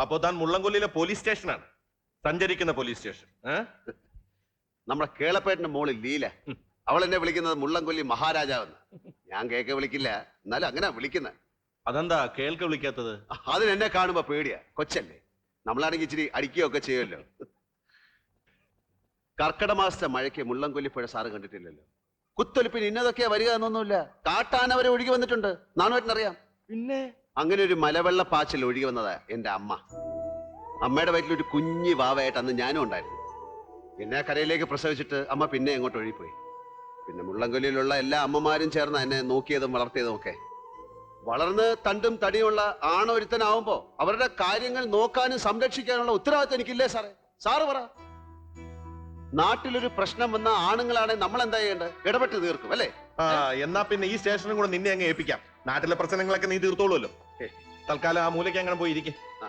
അപ്പോ താൻ മുള്ളംകൊല്ലിയിലെ പോലീസ് സ്റ്റേഷനാണ് സഞ്ചരിക്കുന്ന പോലീസ് സ്റ്റേഷൻ നമ്മളെ നമ്മുടെ കേളപ്പേട്ടന്റെ മോൾ ലീല. അവൾ എന്നെ വിളിക്കുന്നത് മുള്ളംകൊല്ലി മഹാരാജാവെന്ന്. ഞാൻ കേക്ക് വിളിക്കില്ല. എന്നാലും അങ്ങനെ വിളിക്കുന്നത് അതെന്താ? കേൾക്ക വിളിക്കാത്തത്? അതിനെന്നെ കാണുമ്പോ പേടിയാ. കൊച്ചല്ലേ. നമ്മളാണെങ്കിൽ ഇച്ചിരി അടിക്കുകയൊക്കെ ചെയ്യുമല്ലോ. കർക്കിട മാസത്തെ മഴയ്ക്ക് മുള്ളംകൊല്ലി പുഴ സാറ് കണ്ടിട്ടില്ലല്ലോ. കുത്തൊലിപ്പിന് ഇന്നതൊക്കെയാ വരിക എന്നൊന്നുമില്ല. കാട്ടാനവരെ ഒഴുകി വന്നിട്ടുണ്ട്. നാണുവേട്ടനറിയാം. പിന്നെ? അങ്ങനെ ഒരു മലവെള്ള പാച്ചിൽ ഒഴുകി വന്നതാ എന്റെ അമ്മ. അമ്മയുടെ വയറ്റിൽ ഒരു കുഞ്ഞി വാവയായിട്ട് അന്ന് ഞാനും ഉണ്ടായിരുന്നു. എന്നെ കരയിലേക്ക് പ്രസവിച്ചിട്ട് അമ്മ പിന്നെ എങ്ങോട്ട് ഒഴുകിപ്പോയി. പിന്നെ മുള്ളംകൊല്ലിയിലുള്ള എല്ലാ അമ്മമാരും ചേർന്ന് എന്നെ നോക്കിയതും വളർത്തിയതും ഒക്കെ. വളർന്ന് തണ്ടും തടിയുമുള്ള ആണൊരുത്തനാവുമ്പോ അവരുടെ കാര്യങ്ങൾ നോക്കാനും സംരക്ഷിക്കാനുള്ള ഉത്തരവാദിത്വം എനിക്കില്ലേ സാറേ? സാറ് പറ. നാട്ടിലൊരു പ്രശ്നം വന്ന ആണുങ്ങളാണെ നമ്മൾ എന്താ ചെയ്യേണ്ടത് ഇടപെട്ട് തീർക്കും അല്ലേ? എന്നാ പിന്നെ ഈ സ്റ്റേഷനും കൂടെ നിന്നെ അങ്ങ് ഏൽപ്പിക്കാം. നാട്ടിലെ പ്രശ്നങ്ങളൊക്കെ നീ തീർത്തോളുമല്ലോ. തൽക്കാലം ആ മൂലയ്ക്ക് അങ്ങനെ പോയി ഇരിക്കെ ആ.